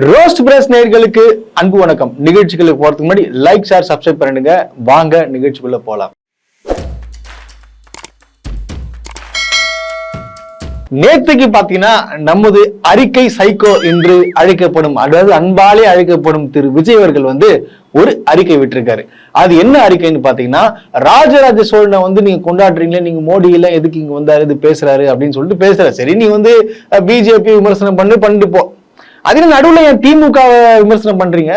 Roast press நேர்களுக்கு அன்பு வணக்கம். நிகழ்ச்சிகளுக்கு போறதுக்கு முன்னாடி லைக் ஷேர் சப்ஸ்கிரைப் பண்ணிடுங்க. வாங்க நிகழ்ச்சிக்குள்ள போலாம். நேத்துக்கு பாத்தீங்கன்னா நமது அறிக்கை சைக்கோ என்று அழைக்கப்படும் அதாவது அன்பாலே அழைக்கப்படும் திரு விஜய் அவர்கள் வந்து ஒரு அறிக்கை விட்டுருக்காரு. அது என்ன அறிக்கைன்னு பாத்தீங்கன்னா ராஜராஜ சோழனை வந்து நீங்க கொண்டாடுறீங்களே நீங்க மோடி எல்லாம் எதுக்கு இங்க வந்தாரு இது பேசுறாரு அப்படின்னு சொல்லிட்டு பேசுறாரு. சரி நீ வந்து பிஜேபி விமர்சனம் பண்ணு பண்ணிட்டு போ. அதுல நடுவில் என் திமுக விமர்சனம் பண்றீங்க?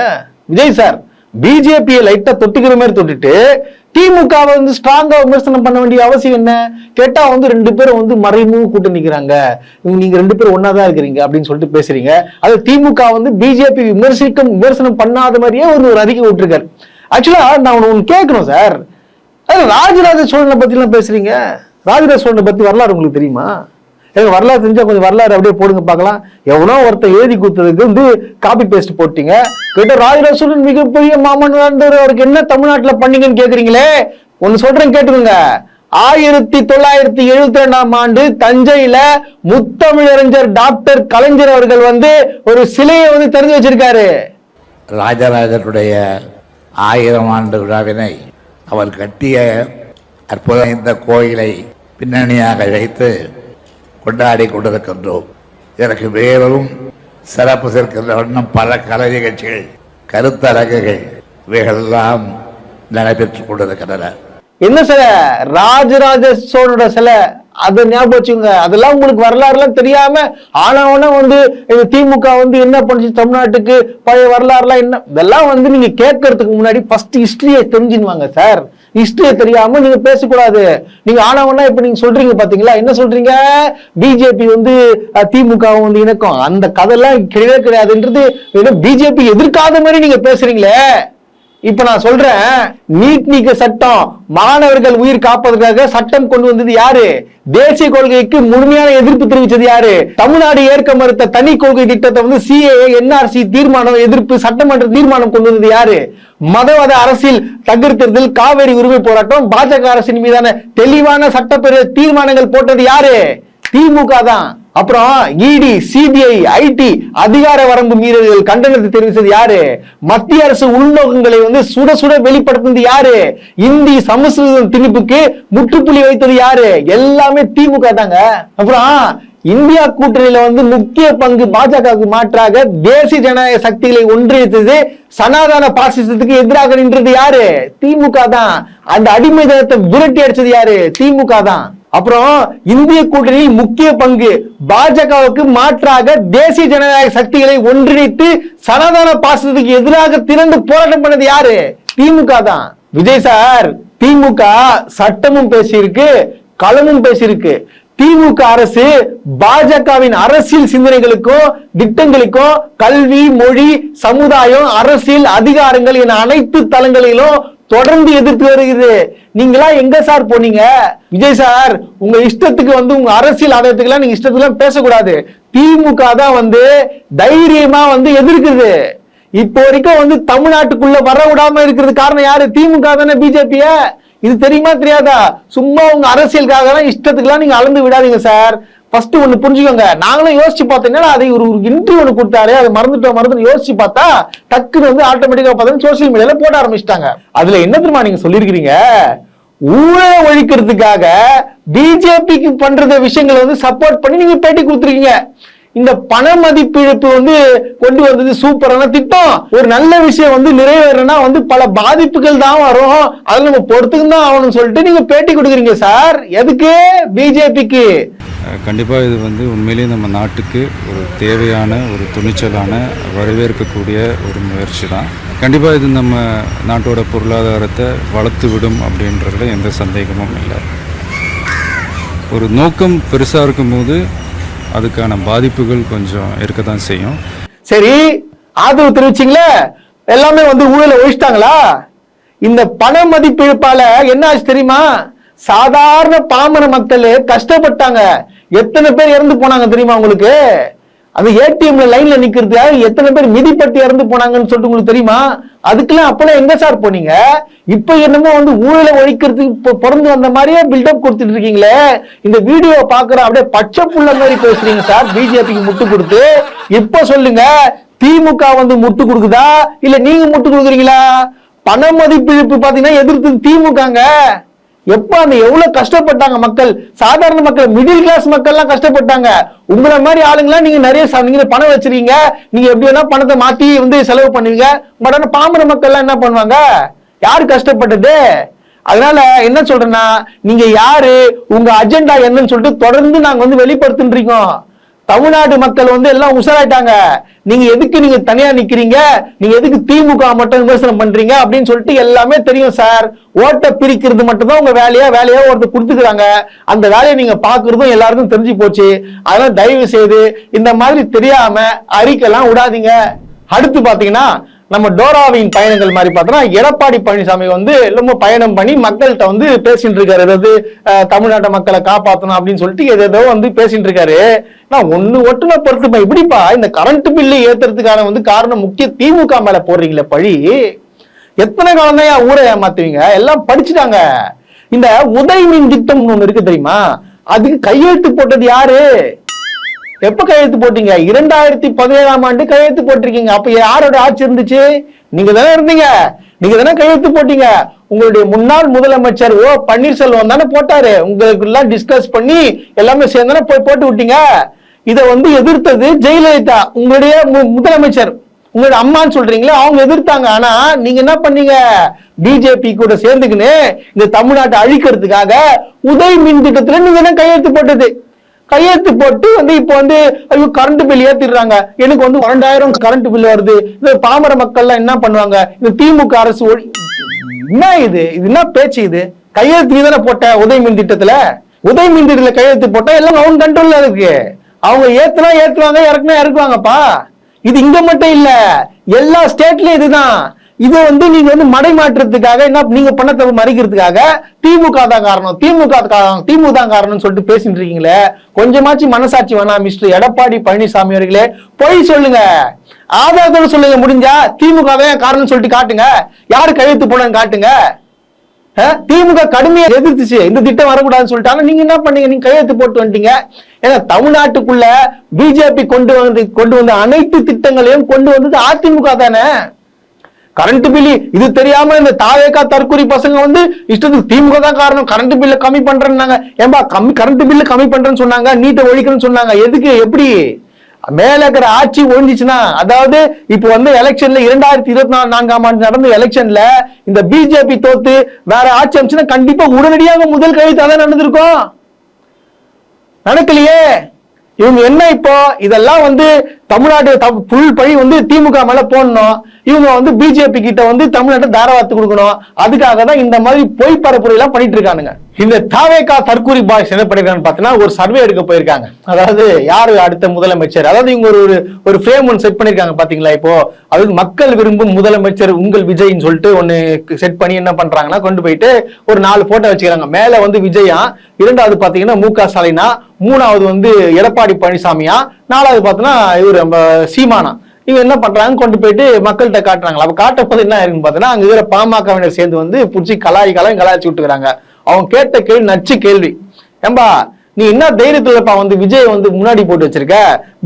விஜய் சார் பிஜேபியை லைட்டா தொட்டுக்கிற மாதிரி தொட்டுட்டு திமுக வந்து ஸ்ட்ராங்கா விமர்சனம் பண்ண வேண்டிய அவசியம் என்ன? கேட்டா வந்து ரெண்டு பேரும் வந்து மறைமுக கூட்டு நிக்கிறாங்க. இவங்க நீங்க ரெண்டு பேரும் ஒன்னாதான் இருக்கிறீங்க அப்படின்னு சொல்லிட்டு பேசுறீங்க. அது திமுக வந்து பிஜேபி விமர்சிக்க விமர்சனம் பண்ணாத மாதிரியே ஒரு ஒரு அறிக்கை விட்டுருக்காரு. ஆக்சுவலா நான் ஒன்று ஒண்ணு கேட்கணும் சார் அது ராஜராஜ சோழனை பற்றிலாம் பேசுறீங்க? ராஜராஜ சோழனை பத்தி வரலாறு உங்களுக்கு தெரியுமா? எனக்கு வரலாறு தெரிஞ்சா கொஞ்சம் வரலாறு அப்படியே போடுங்க பார்க்கலாம். எவ்வளோ ஒருத்தர் எழுதி கொடுத்ததுக்கு வந்து காப்பி பேஸ்ட் போட்டீங்க. கேட்ட ராஜராசூரன் மிகப்பெரிய மாமன் வாழ்ந்தவர் அவருக்கு என்ன தமிழ்நாட்டில் பண்ணீங்கன்னு கேட்குறீங்களே ஒன்று சொல்கிறேன் கேட்டுக்கோங்க. ஆயிரத்தி தொள்ளாயிரத்தி எழுபத்தி ரெண்டாம் ஆண்டு தஞ்சையில முத்தமிழறிஞர் டாக்டர் கலைஞர் அவர்கள் வந்து ஒரு சிலையை வந்து திறந்து வச்சிருக்காரு. ராஜராஜனுடைய ஆயிரம் ஆண்டு விழாவினை அவர் கட்டிய அற்புதம் இந்த கோயிலை பின்னணியாக வைத்து கொண்டாடி கொண்டிருக்கின்றோம். எனக்கு மேலும் சிறப்பு சேர்க்கின்ற வண்ணம் பல கலை நிகழ்ச்சிகள் கருத்தரங்குகள் இவைகளெல்லாம் நடைபெற்றுக் கொண்டிருக்கின்றன. என்ன சில ராஜராஜ சோழனோட சில அதை ஞாபகம் வச்சுங்க அதெல்லாம் உங்களுக்கு வரலாறுலாம் தெரியாம ஆனவன வந்து திமுக வந்து என்ன பண்ணுச்சு? தமிழ்நாட்டுக்கு பழைய வரலாறுலாம் என்ன? இதெல்லாம் வந்து நீங்க கேட்கறதுக்கு முன்னாடி ஃபர்ஸ்ட் ஹிஸ்டரியை தெரிஞ்சுன்னுவாங்க சார் ஹிஸ்டரியை தெரியாம நீங்க பேசக்கூடாது. நீங்க ஆனவனா இப்ப நீங்க சொல்றீங்க பாத்தீங்களா? என்ன சொல்றீங்க? பிஜேபி வந்து திமுக வந்து இணக்கம். அந்த கதையெல்லாம் கிடையவே கிடையாதுன்றது பிஜேபி எதிர்க்காத மாதிரி நீங்க பேசுறீங்களே. இப்ப நான் சொல்றேன் நீட் நீக்க சட்டம் மாணவர்கள் உயிர் காப்பதற்காக சட்டம் கொண்டு வந்தது யாரு? தேசிய கொள்கைக்கு முழுமையான எதிர்ப்பு தெரிவித்தது யாரு? தமிழ்நாடு ஏற்க மறுத்த தனி கொள்கை திட்டத்தை வந்து சிஏஏ என்ஆர்சி தீர்மானம் எதிர்ப்பு சட்டமன்ற தீர்மானம் கொண்டு வந்தது யாரு? மதவாத அரசியல் தகர்த்ததில் காவேரி உரிமை போராட்டம் பாஜக அரசின் மீதான தெளிவான சட்டப்பேரவை தீர்மானங்கள் போட்டது யாரு? திமுக தான். அப்புறம் இடி சிபிஐ ஐடி அதிகார வரம்பு மீறல்கள் கண்டனத்தை தெரிவித்தது யாரு? மத்திய அரசு உள்நோக்கங்களை வந்து சுட சுட வெளிப்படுத்தினது யாரு? இந்தி சமஸ்கிருதம் திணிப்புக்கு முற்றுப்புள்ளி வைத்தது யாரு? எல்லாமே திமுக தாங்க. அப்புறம் இந்தியா கூட்டணியில வந்து முக்கிய பங்கு பாஜகவுக்கு மாற்றாக தேசிய ஜனநாயக சக்திகளை ஒன்றியத்தது சனாதன பாசிசத்துக்கு எதிராக நின்றது யாரு? திமுக தான். அந்த அடிமைதனத்தை விரட்டி அடிச்சது யாரு? திமுக தான். அப்புறம் இந்திய கூட்டணியில் முக்கிய பங்கு பாஜகவுக்கு மாற்றாக தேசிய ஜனநாயக சக்திகளை ஒன்றிணைத்து சனாதன பாசத்துக்கு எதிராக திரண்டு போராட்டம் பண்ணது யாரு? திமுக தான். விஜய் சார் திமுக சட்டமும் பேசியிருக்கு களமும் பேசியிருக்கு. திமுக அரசு பாஜகவின் அரசியல் சிந்தனைகளுக்கும் திட்டங்களுக்கும் கல்வி மொழி சமுதாயம் அரசியல் அதிகாரங்கள் என அனைத்து தளங்களிலும் தொடர்ந்து எதிர்த்து வருகிறது. நீங்களா எங்க சார் போனீங்க? விஜய் சார் உங்க இஷ்டத்துக்கு வந்து உங்க அரசியல் ஆதாயத்துக்கெல்லாம் நீங்க இஷ்டத்துக்கு பேசக்கூடாது. திமுக தான் வந்து தைரியமா வந்து எதிர்க்குது. இப்போ வரைக்கும் வந்து தமிழ்நாட்டுக்குள்ள வர விடாம இருக்கிறது காரணம் யாரு? திமுக தானே பிஜேபிய? இது தெரியுமா தெரியாதா? சும்மா உங்க அரசியலுக்காக இஷ்டத்துக்குலாம் நீங்க அளந்து விடாதீங்க சார். ஃபர்ஸ்ட் ஒண்ணு புரிஞ்சுக்கோங்க. நாங்களும் யோசிச்சு பார்த்தீங்கன்னா அதை? ஒரு ஒரு இன்டர்வியூ ஒன்று கொடுத்தாரு. அதை மறந்துட்டோம் மறந்து யோசிச்சு பார்த்தா டக்குன்னு வந்து ஆட்டோமேட்டிக்கா பார்த்தா சோசியல் மீடியால போட ஆரம்பிச்சிட்டாங்க. அதுல என்ன தெரியுமா நீங்க சொல்லியிருக்கிறீங்க? ஊழலை ஒழிக்கிறதுக்காக பிஜேபிக்கு பண்றத விஷயங்களை வந்து சப்போர்ட் பண்ணி நீங்க பேட்டி கொடுத்துருக்கீங்க. இந்த பண மதிப்பிழப்பு வந்து கொண்டு வந்தது சூப்பரான திட்டம். ஒரு நல்ல விஷயம் வந்து நிறைவேறனா வந்து பல பாதிப்புகள் தான் வரும். அதுல நம்ம பொறுத்துக்கு தான் ஆகணும்னு சொல்லிட்டு நீங்க பேட்டி கொடுக்குறீங்க சார். எதுக்கு பிஜேபிக்கு? கண்டிப்பாக இது வந்து உண்மையிலேயே நம்ம நாட்டுக்கு ஒரு தேவையான ஒரு துணிச்சலான வரவேற்கக்கூடிய ஒரு முயற்சி தான். கண்டிப்பாக இது நம்ம நாட்டோட பொருளாதாரத்தை வளர்த்து விடும் அப்படின்றதுல எந்த சந்தேகமும் இல்லை. ஒரு நோக்கம் பெருசாக இருக்கும்போது அதுக்கான பாதிப்புகள் கொஞ்சம் இருக்க தான் செய்யும். சரி ஆதரவு தெரிவிச்சிங்களே? எல்லாமே வந்து ஊழல ஒழிச்சிட்டாங்களா? இந்த பண மதிப்பிழப்பால என்ன ஆச்சு தெரியுமா? சாதாரண பாமர மக்கள் கஷ்டப்பட்டாங்க. எத்தனை பேர் இறந்து போனாங்க தெரியுமா உங்களுக்கு? அந்த ஏடிஎம்ல லைன்ல நிக்கிறதுக்காக எத்தனை பேர் மிதிப்பட்டு இறந்து போனாங்கன்னு சொல்லிட்டு உங்களுக்கு தெரியுமா? அதுக்கெல்லாம் அப்பெல்லாம் எங்க சார் போனீங்க? இப்ப என்னமோ வந்து ஊழலை ஒழிக்கிறதுக்கு இப்போ பிறந்து வந்த மாதிரியே பில்டப் கொடுத்துட்டு இருக்கீங்களே. இந்த வீடியோ பாக்குற அப்படியே பச்சை புள்ள மாதிரி பேசுறீங்க சார் பிஜேபிக்கு முட்டு கொடுத்து. இப்ப சொல்லுங்க திமுக வந்து முட்டு கொடுக்குதா? இல்ல நீங்க முட்டு கொடுக்குறீங்களா? பண மதிப்பிழப்பு பாத்தீங்கன்னா எதிர்த்து திமுகங்க. எப்ப அந்த எவ்வளவு கஷ்டப்பட்டாங்க மக்கள்? சாதாரண மக்கள் மிடில் கிளாஸ் மக்கள் எல்லாம் கஷ்டப்பட்டாங்க. உங்களை மாதிரி ஆளுங்களாம் நீங்க நிறைய நீங்க பணம் வச்சிருக்கீங்க. நீங்க எப்படி வேணா பணத்தை மாத்தி வந்து செலவு பண்ணுவீங்க. பட் ஆனா பாமர மக்கள் எல்லாம் என்ன பண்ணுவாங்க? யாரு கஷ்டப்பட்டது? அதனால என்ன சொல்றேன்னா நீங்க யாரு? உங்க அஜெண்டா என்னன்னு சொல்லிட்டு தொடர்ந்து நாங்க வந்து வெளிப்படுத்திட்டு தமிழ்நாடு மக்கள் வந்து எல்லாம் உஷாராயிட்டாங்க. நீங்க எதுக்கு நீங்க தனியா நிக்கிறீங்க? நீங்க எதுக்கு திமுக மட்டும் விமர்சனம் பண்றீங்க? அப்படின்னு சொல்லிட்டு எல்லாமே தெரியும் சார் ஓட்டை பிரிக்கிறது மட்டும் தான் உங்க வேலையா? வேலையா ஒருத்தர் கொடுத்துக்கிறாங்க. அந்த வேலையை நீங்க பாக்குறதும் எல்லாருக்கும் தெரிஞ்சு போச்சு. அதெல்லாம் தயவு செய்து இந்த மாதிரி தெரியாம அறிக்கைலாம் விடாதீங்க. அடுத்து பாத்தீங்கன்னா நம்ம டோராவின் பயணங்கள் மாதிரி பார்த்தோம்னா எடப்பாடி பழனிசாமி வந்து ரொம்ப பயணம் பண்ணி மக்கள்கிட்ட வந்து பேசிட்டு இருக்காரு. அதாவது தமிழ்நாட்டு மக்களை காப்பாற்றணும் அப்படின்னு சொல்லிட்டு எதோ வந்து பேசிட்டு இருக்காரு. நான் ஒன்னு ஒட்டுமை பொறுத்துப்பா இப்படிப்பா இந்த கரண்ட் பில்லு ஏத்துறதுக்கான வந்து காரணம் முக்கிய திமுக மேல போடுறீங்களே பழி. எத்தனை காலம் தான் ஊரை ஏமாத்துவீங்க? எல்லாம் படிச்சுட்டாங்க. இந்த உதய் மின் திட்டம்னு ஒண்ணு இருக்கு தெரியுமா? அதுக்கு கையெழுத்து போட்டது யாரு? எப்ப கையெழுத்து போட்டீங்க? இரண்டாயிரத்தி பதினேழாம் ஆண்டு கையெழுத்து போட்டிருக்கீங்க. அப்ப யாரோட ஆட்சி இருந்துச்சு? நீங்க தானே இருந்தீங்க. நீங்க தானே கையெழுத்து போட்டீங்க. உங்களுடைய முன்னாள் முதலமைச்சர் ஓ பன்னீர்செல்வம் தானே போட்டாரு. உங்களுக்கு எல்லாம் டிஸ்கஸ் பண்ணி எல்லாமே சேர்ந்து தானே போய் போட்டு விட்டீங்க. இதை வந்து எதிர்த்தது ஜெயலலிதா உங்களுடைய முதலமைச்சர். உங்களோட அம்மான்னு சொல்றீங்களே அவங்க எதிர்த்தாங்க. ஆனா நீங்க என்ன பண்ணீங்க? பிஜேபி கூட சேர்ந்துக்கின்னு இந்த தமிழ்நாட்டை அழிக்கிறதுக்காக உதய் மின் திட்டத்துல நீங்க என்ன கையெழுத்து போட்டது? கையெழுத்து போட்டு வந்து இப்போ வந்து ஐயோ கரண்ட் பில் ஏத்திடுறாங்க. எனக்கு வந்து இரண்டாயிரம் கரண்ட் பில் வருது. இந்த பாமர மக்கள்லாம் என்ன பண்ணுவாங்க? இந்த திமுக அரசு என்ன இது? இது என்ன பேச்சு இது? கையெழுத்து நீ தானே போட்ட உதய் மின் திட்டத்துல? உதய் மின் திட்டத்துல கையெழுத்து போட்டா எல்லாம் அவங்க கண்ட்ரோல்ல இருக்கு. அவங்க ஏத்துனா ஏத்துவாங்க இறக்குனா இறக்குவாங்கப்பா. இது இங்க மட்டும் இல்ல எல்லா ஸ்டேட்லயும் இதுதான். இது வந்து நீங்க வந்து மடை மாற்றத்துக்காக என்ன நீங்க பணத்தை மறைக்கிறதுக்காக திமுக தான் காரணம். திமுக காரணம். திமுக தான் காரணம்னு சொல்லிட்டு பேசிட்டு இருக்கீங்களே கொஞ்சமாச்சும் மனசாட்சி வேணாம் மிஸ்டர் எடப்பாடி பழனிசாமி அவர்களே. பொய் சொல்லுங்க. ஆதாரத்தோட சொல்லுங்க முடிஞ்சா திமுக தான் காரணம்னு சொல்லிட்டு காட்டுங்க. யாரு கையெழுத்து போனன்னு காட்டுங்க. திமுக கடுமையை எதிர்த்துச்சு. இந்த திட்டம் வரக்கூடாதுன்னு சொல்லிட்டாங்க நீங்க என்ன பண்ணீங்க? நீங்க கையெழுத்து போட்டு வந்துட்டீங்க. ஏன்னா தமிழ்நாட்டுக்குள்ள பிஜேபி கொண்டு வந்து கொண்டு வந்த அனைத்து திட்டங்களையும் கொண்டு வந்தது அதிமுக தானே. கரண்ட் பில்லு இது தெரியாம இந்த தாவேக்கா தற்கொலை பசங்க வந்து இஷ்டத்துக்கு திமுக தான் காரணம். கரண்ட் பில்ல கம்மி பண்றேன்னாங்க. ஏன்பா கம்மி கரண்ட் பில்லு கம்மி பண்றேன்னு சொன்னாங்க நீட்டை ஒழிக்கணும்னு சொன்னாங்க. எதுக்கு எப்படி? மேல இருக்கிற ஆட்சி ஒழிஞ்சிச்சுன்னா அதாவது இப்போ வந்து எலெக்ஷன்ல இரண்டாயிரத்தி இருபத்தி நாலு நான்காம் ஆண்டு நடந்த எலெக்ஷன்ல இந்த பிஜேபி தோத்து வேற ஆட்சி அமைச்சுன்னா கண்டிப்பா உடனடியாக முதல் கைது அதான் நடந்திருக்கும். நடக்கலையே. இவங்க என்ன இப்போ? இதெல்லாம் வந்து தமிழ்நாடு புல் பழி வந்து திமுக மேல போடணும். இவங்க வந்து பிஜேபி கிட்ட வந்து தமிழ்நாட்டை தாராவாத்து கொடுக்கணும். அதுக்காக தான் இந்த மாதிரி பொய் பரப்புரை எல்லாம் பண்ணிட்டு இருக்கானுங்க. இந்த தாவேகா தற்கூரி பாய்ஸ் என்ன பண்ணிருக்காங்கன்னு பார்த்தீங்கன்னா ஒரு சர்வே எடுக்க போயிருக்காங்க. அதாவது யாரு அடுத்த முதலமைச்சர்? அதாவது இவங்க ஒரு ஒரு ஒரு ஃப்ரேம் ஒன்று செட் பண்ணிருக்காங்க பாத்தீங்களா இப்போ? அதாவது மக்கள் விரும்பும் முதலமைச்சர் உங்கள் விஜய்னு சொல்லிட்டு ஒன்னு செட் பண்ணி என்ன பண்றாங்கன்னா கொண்டு போயிட்டு ஒரு நாலு போட்டோ வச்சுக்கிறாங்க. மேல வந்து விஜயா இரண்டாவது பாத்தீங்கன்னா மு க ஸ்டாலினா மூணாவது வந்து எடப்பாடி பழனிசாமியா நாலாவது பார்த்தோன்னா இவர் நம்ம சீமானா. இவங்க என்ன பண்றாங்க கொண்டு போயிட்டு மக்கள்கிட்ட காட்டுறாங்களா அப்ப காட்டும் போது என்ன இருக்குன்னு பார்த்தோன்னா அங்க இருக்கிற பாமகவினர் சேர்ந்து வந்து பிடிச்சி கலாய் கலாய் கலாய்ச்சி விட்டுக்கிறாங்க. அவன் கேட்ட கேள்வி நச்சு கேள்வி. ஏம்பா நீ என்ன தைரியத்துலப்பா வந்து விஜய் வந்து முன்னாடி போட்டு வச்சிருக்க?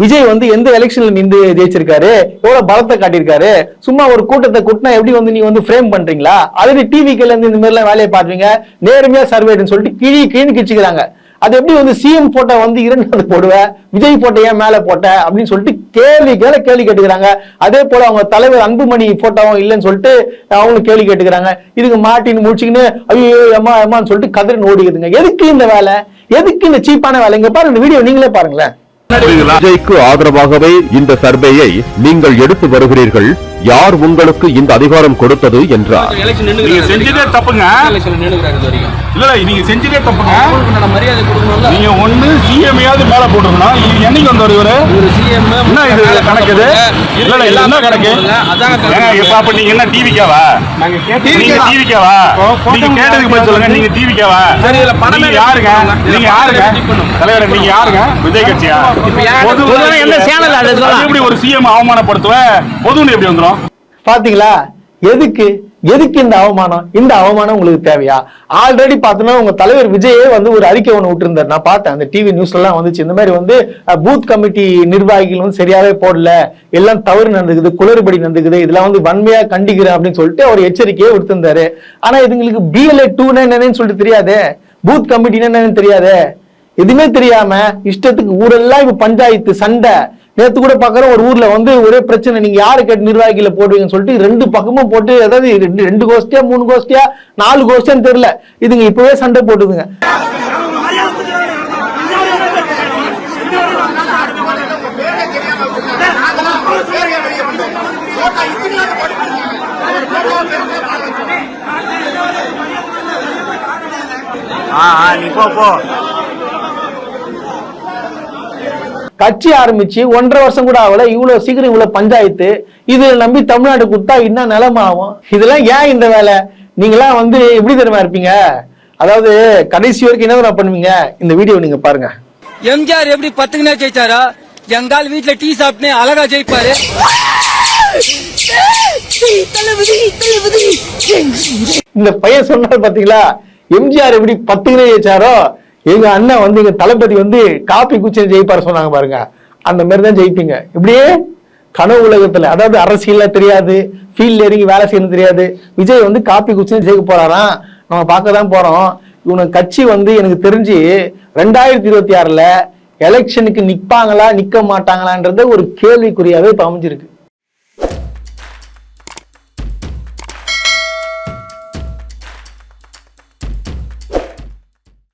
விஜய் வந்து எந்த எலெக்ஷன்ல நின்று ஜெயிச்சிருக்காரு? எவ்வளவு பலத்தை காட்டியிருக்காரு? சும்மா ஒரு கூட்டத்தை கூட்டினா எப்படி வந்து நீ வந்து ஃப்ரேம் பண்றீங்களா? அது டிவிக்கல இருந்து இந்த மாதிரி எல்லாம் வேலையை பாத்துவீங்க நேர்மையா சர்வேடுன்னு சொல்லிட்டு கிழி கிழின்னு கிச்சுக்கிறாங்க அது எப்படி வந்து சிஎம் போட்டோ வந்து இரண்டாவது போடுவ? விஜய் போட்டோ ஏன் மேலே போட்ட? அப்படின்னு சொல்லிட்டு கேள்வி கேள கேள்வி கேட்டுக்கிறாங்க. அதே போல அவங்க தலைவர் அன்புமணி போட்டோவும் இல்லைன்னு சொல்லிட்டு அவங்களும் கேள்வி கேட்டுக்கிறாங்க. இதுக்கு மாட்டின்னு முடிச்சுக்கின்னு ஐயோ அம்மா அம்மான்னு சொல்லிட்டு கதிரன் ஓடிக்குதுங்க எதுக்கு இந்த வேலை? எதுக்கு இந்த சீப்பான வேலை? இங்க பாருங்க இந்த வீடியோ நீங்களே பாருங்களேன். விஜய்க்கு ஆதரவாகவே இந்த சர்வேயை நீங்கள் எடுத்து வருகிறீர்கள். யார் உங்களுக்கு இந்த அதிகாரம் கொடுத்தது என்றார். நீங்க செஞ்சதே தப்புங்க. இல்ல இல்ல நீங்க செஞ்சதே தப்புங்க. நீங்க ஒண்ணு சிஎம்ஐயாவது மேல போட்டுக்கணும். இது என்னைக்கு வந்தவர் இவரு? என்ன இது கணக்கு? இல்ல இல்ல என்ன இப்ப அப்ப நீங்க என்ன டிவிக்காவா நீங்க டிவிக்காவா நீங்க கேட்டதுக்கு பதில் சொல்லுங்க. நீங்க டிவிக்காவா நீங்க யாருங்க? நீங்க யாருங்க? தலைவர் நீங்க யாருங்க? விஜய் கட்சியா? பொதுவா எந்த சேனல் அது எப்படி ஒரு சிஎம் அவமானப்படுத்துவ? பொதுன்னு எப்படி வந்துரும்? பாத்தீங்களா? எதுக்கு? எதுக்கு இந்த அவமானம்? இந்த அவமானம் உங்களுக்கு தேவையா? ஆல்ரெடி பார்த்தோன்னா உங்க தலைவர் விஜயே வந்து ஒரு அறிக்கை ஒன்று விட்டுருந்தார். நான் பார்த்தேன். அந்த டிவி நியூஸ் எல்லாம் வந்துச்சு. இந்த மாதிரி வந்து பூத் கமிட்டி நிர்வாகிகள் வந்து சரியாவே போடல. எல்லாம் தவறு நடந்துக்குது குளறுபடி நடந்துக்குது. இதெல்லாம் வந்து வன்மையா கண்டிக்கிறேன் அப்படின்னு சொல்லிட்டு அவர் எச்சரிக்கையே விடுத்திருந்தாரு. ஆனா இதுங்களுக்கு பிஎல்ஏ டூனா என்னன்னு சொல்லிட்டு தெரியாதே? பூத் கமிட்டின்னு என்னன்னு தெரியாதே? எதுவுமே தெரியாம இஷ்டத்துக்கு ஊரெல்லாம் இப்ப பஞ்சாயத்து சண்டை. நேத்து கூட பாக்குறோம் ஒரு ஊர்ல வந்து ஒரே பிரச்சனை நீங்க யாரு கேட்டு நிர்வாகிகளை போடுவீங்கன்னு சொல்லிட்டு ரெண்டு பக்கமும் போட்டு அதாவது ரெண்டு ரெண்டு கோஷ்டியா மூணு கோஷ்டியா நாலு கோஷ்டியான்னு தெரியல. இதுங்க இப்பவே சண்டை போட்டுதுங்க. ஆ ஆ நீ போ போ. கட்சி ஆரம்பிச்சு ஒன்றரை வருஷம் கூட ஆகல இவ்வளவு சீக்கிரம் இவ்வளவு பஞ்சாயத்து இதுல நம்பி தமிழ்நாடு கொடுத்தா இன்னும் நிலமாகும் இதெல்லாம் ஏன் இந்த வேலை? நீங்களாம் வந்து எப்படி தெரியுமா இருப்பீங்க? அதாவது கடைசி வரைக்கும் என்ன பண்ணுவீங்க? இந்த வீடியோ நீங்க பாருங்க. எம்ஜிஆர் எப்படி பத்துக்குனே ஜெயிச்சாரா? எங்கால் வீட்டுல டீ சாப்பிட்டு அழகா ஜெயிப்பாரு. இந்த பையன் சொன்னார் பாத்தீங்களா? எம்ஜிஆர் எப்படி பத்துக்கினே ஜெயிச்சாரோ எங்க அண்ணன் வந்து எங்க தளபதி வந்து காப்பி குச்சி ஜெயிப்பாரு சொன்னாங்க பாருங்க. அந்த மாதிரி தான் ஜெயிப்பீங்க. இப்படியே கனவு உலகத்துல அதாவது அரசியல்ல தெரியாது ஃபீல்ட்ல இறங்கி வேலை செய்யணும் தெரியாது. விஜய் வந்து காப்பி குச்சி ஜெயிக்க போறாராம். நம்ம பார்க்க தான் போறோம். இவனுக்கு கட்சி வந்து எனக்கு தெரிஞ்சு ரெண்டாயிரத்தி இருபத்தி ஆறுல எலெக்ஷனுக்கு நிற்பாங்களா நிற்க மாட்டாங்களான்றது ஒரு கேள்விக்குறியாவே இப்ப அமைஞ்சிருக்கு.